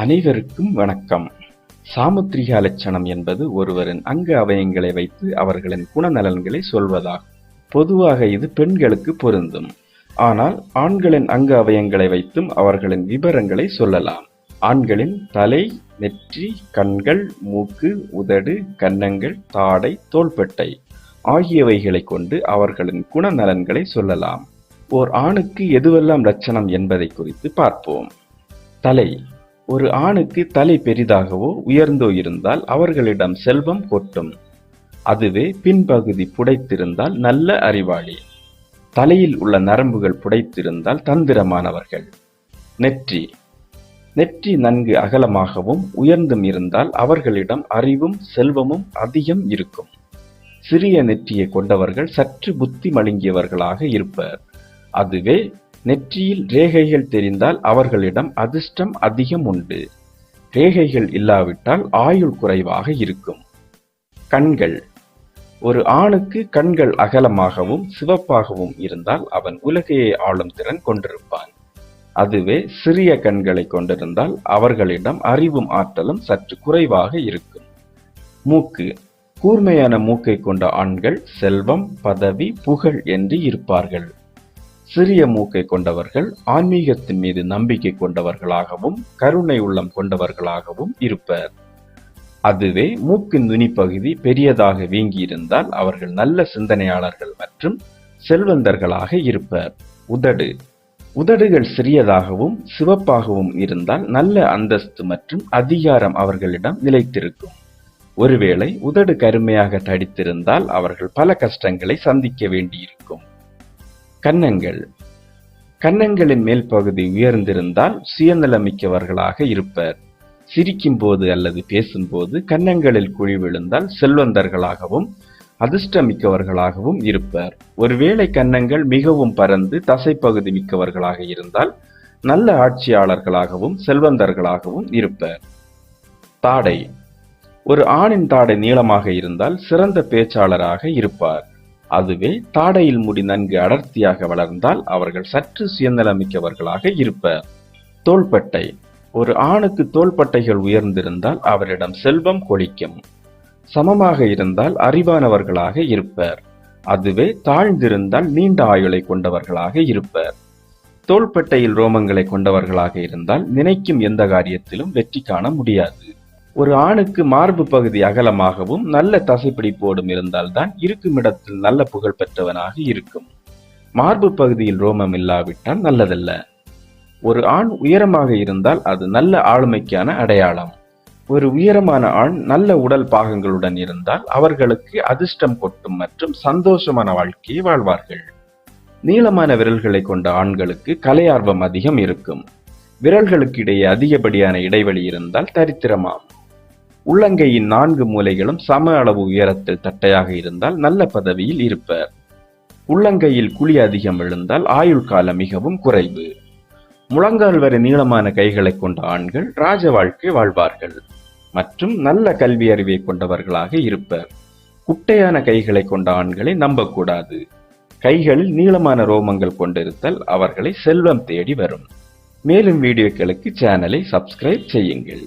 அனைவருக்கும் வணக்கம். சாமுத்திரிக லட்சணம் என்பது ஒருவரின் அங்க அவயங்களை வைத்து அவர்களின் குணநலன்களை சொல்வதாகும். பொதுவாக இது பெண்களுக்கு பொருந்தும். ஆனால் ஆண்களின் அங்க அவயங்களை வைத்தும் அவர்களின் விவரங்களை சொல்லலாம். ஆண்களின் தலை நெற்றி கண்கள் மூக்கு உதடு கன்னங்கள் தாடை தோள்பட்டை ஆகியவைகளை கொண்டு அவர்களின் குணநலன்களை சொல்லலாம். ஓர் ஆணுக்கு எதுவெல்லாம் லட்சணம் என்பதை குறித்து பார்ப்போம். தலை ஒரு ஆணுக்கு தலை பெரிதாகவோ உயர்ந்தோ இருந்தால் அவர்களிடம் செல்வம் கொட்டும். அதுவே பின்பகுதி புடைத்திருந்தால் நல்ல அறிவாளி. தலையில் உள்ள நரம்புகள் புடைத்திருந்தால் தந்திரமானவர்கள். நெற்றி. நெற்றி நன்கு அகலமாகவும் உயர்ந்தும் இருந்தால் அவர்களிடம் அறிவும் செல்வமும் அதிகம் இருக்கும். சிறிய நெற்றியை கொண்டவர்கள் சற்று புத்தி மழுங்கியவர்களாக இருப்பர். அதுவே நெற்றியில் ரேகைகள் தெரிந்தால் அவர்களிடம் அதிர்ஷ்டம் அதிகம் உண்டு. ரேகைகள் இல்லாவிட்டால் ஆயுள் குறைவாக இருக்கும். கண்கள். ஒரு ஆணுக்கு கண்கள் அகலமாகவும் சிவப்பாகவும் இருந்தால் அவன் உலகையை ஆளும் திறன் கொண்டிருப்பான். அதுவே சிறிய கண்களை கொண்டிருந்தால் அவர்களிடம் அறிவும் ஆற்றலும் சற்று குறைவாக இருக்கும். மூக்கு. கூர்மையான மூக்கை கொண்ட ஆண்கள் செல்வம் பதவி புகழ் என்று இருப்பார்கள். சிறிய மூக்கை கொண்டவர்கள் ஆன்மீகத்தின் மீது நம்பிக்கை கொண்டவர்களாகவும் கருணை உள்ளம் கொண்டவர்களாகவும் இருப்பர். அதுவே மூக்கின் நுனிப்பகுதி பெரியதாக வீங்கியிருந்தால் அவர்கள் நல்ல சிந்தனையாளர்கள் மற்றும் செல்வந்தர்களாக இருப்பர். உதடு. உதடுகள் சிறியதாகவும் சிவப்பாகவும் இருந்தால் நல்ல அந்தஸ்து மற்றும் அதிகாரம் அவர்களிடம் நிலைத்திருக்கும். ஒருவேளை உதடு கருமையாக தடித்திருந்தால் அவர்கள் பல கஷ்டங்களை சந்திக்க வேண்டியிருக்கும். கன்னங்கள். கன்னங்களின் மேல் பகுதி உயர்ந்திருந்தால் சுயநலமிக்கவர்களாக இருப்பர். சிரிக்கும் போது அல்லது பேசும்போது கன்னங்களில் குழி விழுந்தால் செல்வந்தர்களாகவும் அதிர்ஷ்டமிக்கவர்களாகவும் இருப்பர். ஒருவேளை கன்னங்கள் மிகவும் பரந்து தசைப்பகுதி மிக்கவர்களாக இருந்தால் நல்ல ஆட்சியாளர்களாகவும் செல்வந்தர்களாகவும் இருப்பர். தாடை. ஒரு ஆணின் தாடை நீளமாக இருந்தால் சிறந்த பேச்சாளராக இருப்பார். அதுவே தாடையில் முடி நன்கு அடர்த்தியாக வளர்ந்தால் அவர்கள் சற்று சுயநலமிக்கவர்களாக இருப்பர். தோள்பட்டை. ஒரு ஆணுக்கு தோள்பட்டைகள் உயர்ந்திருந்தால் அவரிடம் செல்வம் கொளிக்கும். சமமாக இருந்தால் அறிவானவர்களாக இருப்பர். அதுவே தாழ்ந்திருந்தால் நீண்ட ஆயுளை கொண்டவர்களாக இருப்பர். தோள்பட்டையில் ரோமங்களை கொண்டவர்களாக இருந்தால் நினைக்கும் எந்த காரியத்திலும் வெற்றி காண முடியாது. ஒரு ஆணுக்கு மார்பு பகுதி அகலமாகவும் நல்ல தசைப்பிடிப்போடும் இருந்தால்தான் இருக்கும் இடத்தில் நல்ல புகழ் பெற்றவனாக இருக்கும். மார்பு பகுதியில் ரோமம் இல்லாவிட்டால் நல்லதல்ல. ஒரு ஆண் உயரமாக இருந்தால் அது நல்ல ஆளுமைக்கான அடையாளம். ஒரு உயரமான ஆண் நல்ல உடல் பாகங்களுடன் இருந்தால் அவர்களுக்கு அதிர்ஷ்டம் கொட்டும் மற்றும் சந்தோஷமான வாழ்க்கையை வாழ்வார்கள். நீளமான விரல்களை கொண்ட ஆண்களுக்கு கலையார்வம் அதிகம் இருக்கும். விரல்களுக்கு இடையே அதிகப்படியான இடைவெளி இருந்தால் தரித்திரமாம். உள்ளங்கையின் நான்கு மூலைகளும் சம அளவு உயரத்தில் தட்டையாக இருந்தால் நல்ல பதவியில் இருப்பர். உள்ளங்கையில் குழி அதிகம் எழுந்தால் ஆயுள் காலம் மிகவும் குறைவு. முழங்கால் வரை நீளமான கைகளை கொண்ட ஆண்கள் ராஜ வாழ்க்கை வாழ்வார்கள். மற்றும் நல்ல கல்வி அறிவை கொண்டவர்களாக இருப்பர். குட்டையான கைகளை கொண்ட ஆண்களை நம்பக்கூடாது. கைகளில் நீளமான ரோமங்கள் கொண்டிருத்தல் அவர்களை செல்வம் தேடி வரும். மேலும் வீடியோக்களுக்கு சேனலை சப்ஸ்கிரைப் செய்யுங்கள்.